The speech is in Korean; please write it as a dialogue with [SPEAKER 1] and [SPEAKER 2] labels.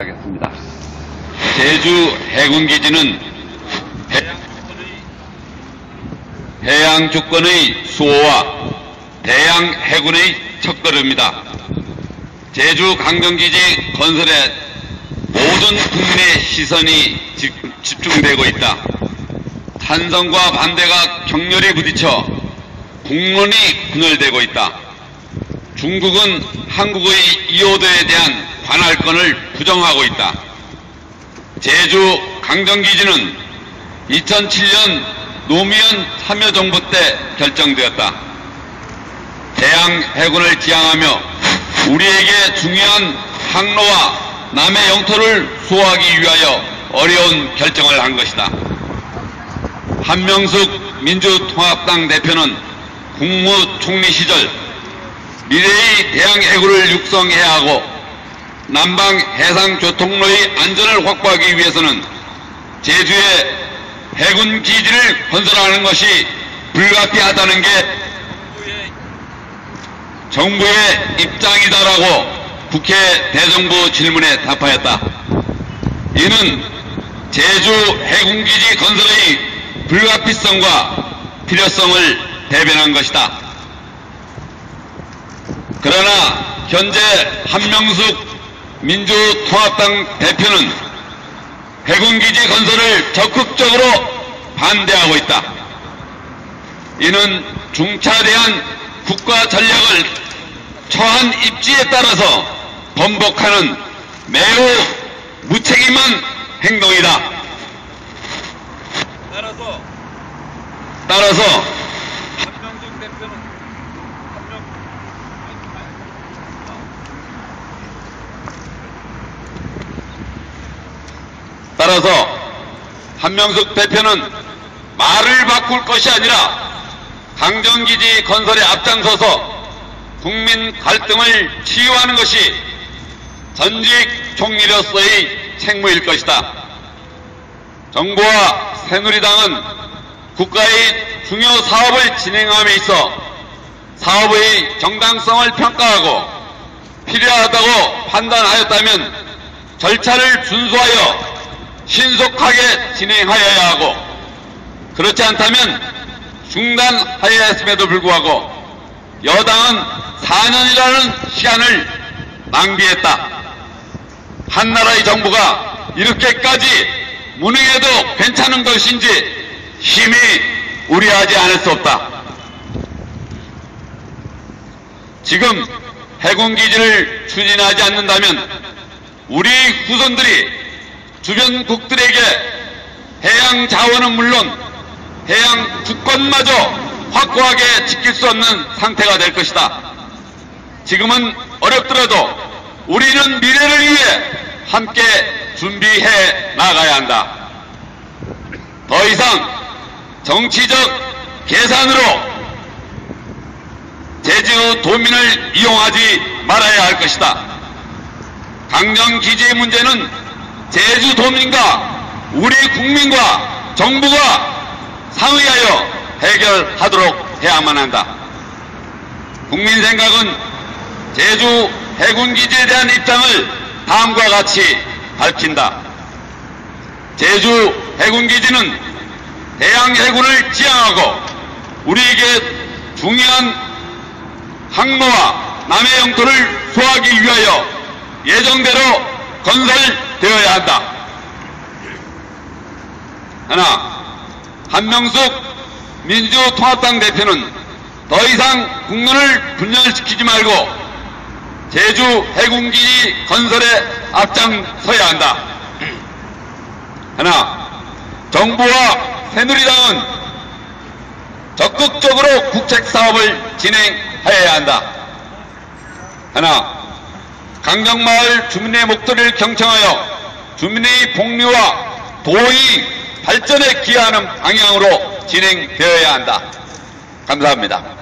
[SPEAKER 1] 하겠습니다. 제주 해군기지는 해양 주권의 수호와 대양 해군의 척도입니다. 제주 강정기지 건설에 모든 국민의 시선이 집- 집중되고 있다. 찬성과 반대가 격렬히 부딪혀 국론이 분열되고 있다. 중국은 한국의 이호도에 대한 관할권을 부정하고 있다. 제주 강정기지는 2007년 노무현 참여정부 때 결정되었다. 대양 해군을 지향하며 우리에게 중요한 항로와 남의 영토를 수호하기 위하여 어려운 결정을 한 것이다. 한명숙 민주통합당 대표는 국무총리 시절 미래의 대양 해구를 육성해야 하고 남방 해상 교통로의 안전을 확보하기 위해서는 제주에 해군 기지를 건설하는 것이 불가피하다는 게 정부의 입장이다라고 국회 대정부 질문에 답하였다. 이는 제주 해군기지 건설의 불가피성과 필요성을 대변한 것이다. 그러나 현재 한명숙 민주통합당 대표는 해군기지 건설을 적극적으로 반대하고 있다. 이는 중차대한 국가 전략을 처한 입지에 따라서 번복하는 매우 무책임한 행동이다.
[SPEAKER 2] 따라서
[SPEAKER 1] 따라서
[SPEAKER 2] 한명숙 대표는
[SPEAKER 1] 따라서 한명숙 대표는 말을 바꿀 것이 아니라 강정기지 건설에 앞장서서 국민 갈등을 치유하는 것이 전직 총리로서의 책무일 것이다. 정부와 새누리당은 국가의 중요 사업을 진행함에 있어 사업의 정당성을 평가하고 필요하다고 판단하였다면 절차를 준수하여 신속하게 진행하여야 하고 그렇지 않다면 중단하여야 했음에도 불구하고 여당은 4년이라는 시간을 낭비했다. 한나라의 정부가 이렇게까지 무능해도 괜찮은 것인지 심히 우려하지 않을 수 없다. 지금 해군기지를 추진하지 않는다면 우리 후손들이 주변국들에게 해양 자원은 물론 해양 주권마저 확고하게 지킬 수 없는 상태가 될 것이다. 지금은 어렵더라도 우리는 미래를 위해 함께 준비해 나가야 한다. 더 이상 정치적 계산으로 제주 도민을 이용하지 말아야 할 것이다. 강정기지의 문제는 제주 도민과 우리 국민과 정부가 상의하여 해결하도록 해야만 한다. 국민 생각은 제주 해군기지에 대한 입장을 다음과 같이 밝힌다. 제주 해군기지는 대양 해군을 지향하고 우리에게 중요한 항로와 남해 영토를 수호하기 위하여 예정대로 건설 되어야 한다. 하나, 한명숙 민주통합당 대표는 더 이상 국론을 분열시키지 말고 제주 해군기지 건설에 앞장서야 한다. 하나, 정부와 새누리당은 적극적으로 국책 사업을 진행하여야 한다. 하나, 강정마을 주민의 목소리를 경청하여 주민의 복리와 도의 발전에 기여하는 방향으로 진행되어야 한다. 감사합니다.